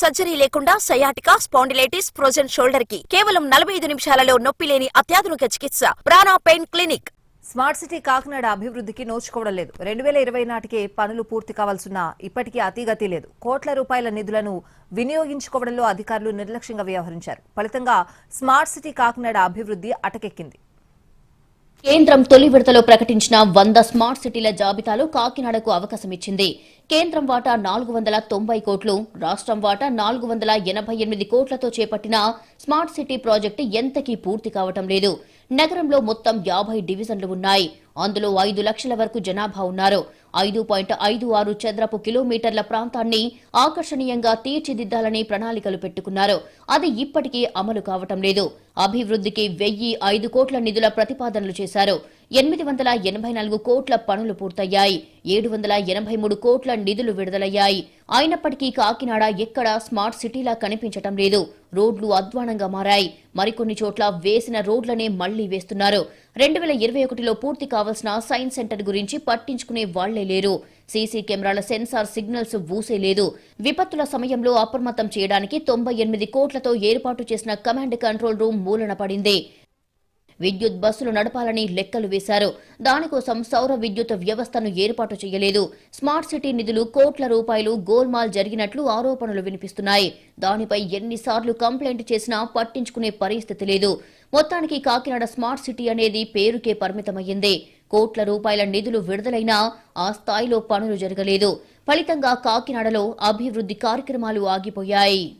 Surgery లేకుండా sciatica spondylitis frozen షోల్డర్కి కేవలం నలభై ఐదు నిమిషాలలో నొప్పి లేని అత్యాధునిక చికిత్స. Prana pain clinic. Smart city Kakinada అభివృద్ధికి నోచుకోవడం లేదు. రెండు వేల ఇరవై నాటికే పనులు పూర్తి కావాల్సిన ఇప్పటికీ అతిగతి లేదు. కోట్ల రూపాయల నిధులను వినియోగించుకోవడంలో అధికారులు నిర్లక్ష్యంగా వ్యవహరించారు. ఫలితంగా స్మార్ట్ సిటీ కాకినాడ అభివృద్ధి అటకెక్కింది. కేంద్రం తొలి విడతలో ప్రకటించిన వంద స్మార్ట్ సిటీల జాబితాలో కాకినాడకు అవకాశం ఇచ్చింది. కేంద్రం వాటా నాలుగు వందల తొంభై కోట్లు రాష్ట్రం వాటా నాలుగు వందల ఎనభై ఎనిమిది కోట్లతో చేపట్టిన స్మార్ట్ సిటీ ప్రాజెక్టు ఎంతకీ పూర్తి కావటం లేదు. నగరంలో మొత్తం యాభై డివిజన్లు ఉన్నాయి. అందులో ఐదు లక్షల వరకు జనాభా ఉన్నారు. ఐదు పాయింట్ ఐదు ఆరు చదరపు కిలోమీటర్ల ప్రాంతాన్ని ఆకర్షణీయంగా తీర్చిదిద్దాలని ప్రణాళికలు పెట్టుకున్నారు. అది ఇప్పటికీ అమలు కావటం లేదు. అభివృద్ధికి వెయ్యి ఐదు కోట్ల నిధుల ప్రతిపాదనలు చేశారు. ఎనిమిది వందల ఎనభై నాలుగు కోట్ల పనులు పూర్తయ్యాయి. ఏడు వందల ఎనభై మూడు కోట్ల నిధులు విడుదలయ్యాయి. అయినప్పటికీ కాకినాడ ఎక్కడా స్మార్ట్ సిటీలా కనిపించటం లేదు. రోడ్లు అధ్వానంగా మారాయి. మరికొన్ని చోట్ల వేసిన రోడ్లనే మళ్ళీ వేస్తున్నారు. రెండు వేల ఇరవై ఒకటిలో పూర్తి కావాల్సిన సైన్స్ సెంటర్ గురించి పట్టించుకునే వాళ్ళే లేరు. సీసీ కెమెరాల సెన్సార్ సిగ్నల్స్ ఊసే లేదు. విపత్తుల సమయంలో అప్రమత్తం చేయడానికి తొంభై ఎనిమిది కోట్లతో ఏర్పాటు చేసిన కమాండ్ కంట్రోల్ రూమ్ మూలన పడింది. విద్యుత్ బస్సులు నడపాలని లెక్కలు వేశారు. దానికోసం సౌర విద్యుత్ వ్యవస్థను ఏర్పాటు చేయలేదు. స్మార్ట్ సిటీ నిధులు కోట్ల రూపాయలు గోల్మాల్ జరిగినట్లు ఆరోపణలు వినిపిస్తున్నాయి. దానిపై ఎన్నిసార్లు కంప్లైంట్ చేసినా పట్టించుకునే పరిస్థితి లేదు. మొత్తానికి కాకినాడ స్మార్ట్ సిటీ అనేది పేరుకే పరిమితమయ్యింది. కోట్ల రూపాయల నిధులు విడుదలైనా ఆ స్థాయిలో పనులు జరగలేదు. ఫలితంగా కాకినాడలో అభివృద్ధి కార్యక్రమాలు ఆగిపోయాయి.